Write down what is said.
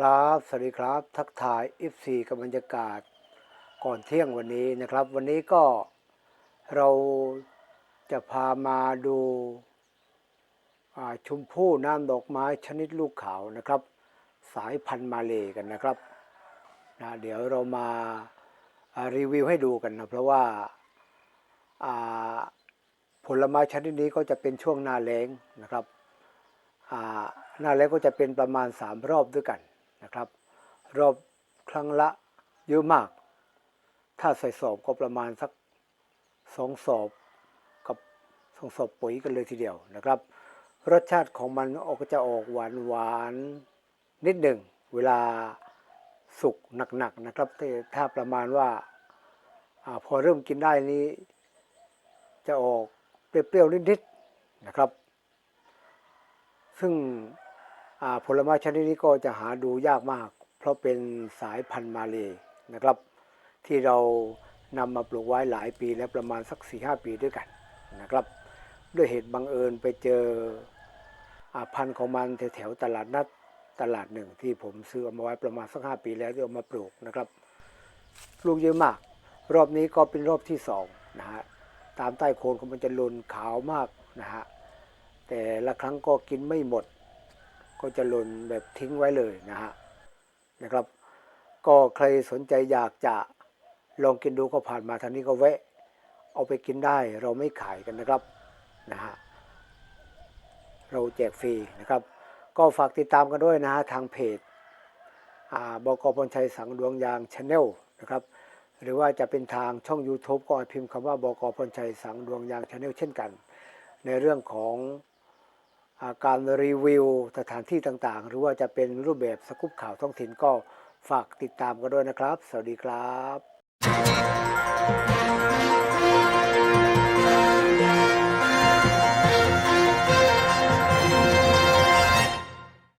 ครับ สวัสดีครับ ทักทาย F4 กับบรรยากาศ ก่อนเที่ยงวันนี้นะครับ วันนี้ก็เราจะพามาดูอ่าชมพู่น้ำดอกไม้ชนิดลูกขาวนะครับ สายพันธุ์มาเลกันนะครับนะเดี๋ยวเรามาารีวิวให้ดูกันนะเพราะว่าาผลไม้ชนิดนี้ก็จะเป็นช่วงหน้าแล้งนะครับหน้าแล้งก็จะเป็นประมาณ 3 รอบด้วยกัน นะครับ รอบครั้งละเยอะมาก ถ้าใส่สอบก็ประมาณสักสองสอบกับสองสอบปุ๋ยกันเลยทีเดียวนะครับ รสชาติของมันออกจะออกหวานหวานนิดหนึ่งเวลาสุกหนักๆนะครับถ้าถ้าประมาณว่าอพอเริ่มกินได้นี้ จะออกเปรี้ยวๆนิดๆนะครับ ซึ่ง ผลไม้ชนิดนี้ก็จะหาดูยากมาก เพราะเป็นสายพันธุ์มาเลยนะครับ ที่เรานำมาปลูกไว้หลายปีแล้วประมาณสัก4ีหปีด้วยกันนะครับ ด้วยเหตุบังเอิญไปเจออาพันธุ์ของมันแถวตลาดนัดตลาดหนึ่งที่ผมซื้อเอามาไว้ประมาณสักห้าปีแล้วที่เอามาปลูกนะครับปลูกเยอะมาก รอบนี้ก็เป็นรอบที่สองนะฮะตามใต้โคนของมันจะลุนขาวมากนะฮะแต่ละครั้งก็กินไม่หมด ก็จะหล่นแบบทิ้งไว้เลยนะฮะนะครับ ก็ใครสนใจอยากจะลองกินดูก็ผ่านมาทางนี้ก็แวะ เอาไปกินได้เราไม่ขายกันนะครับนะฮะเราแจกฟรีนะครับ ก็ฝากติดตามกันด้วยนะฮะทางเพจบกพลชัยสังดวงยางชาแนลนะครับหรือว่าจะเป็นทางช่อง YouTube ก็พิมพ์คำว่าบกพลชัยสังดวงยางชาแนลเช่นกัน ในเรื่องของ การรีวิวสถานที่ต่างๆ หรือว่าจะเป็นรูปแบบสกุปข่าวท้องถิ่นก็ฝากติดตามกันด้วยนะครับ สวัสดีครับ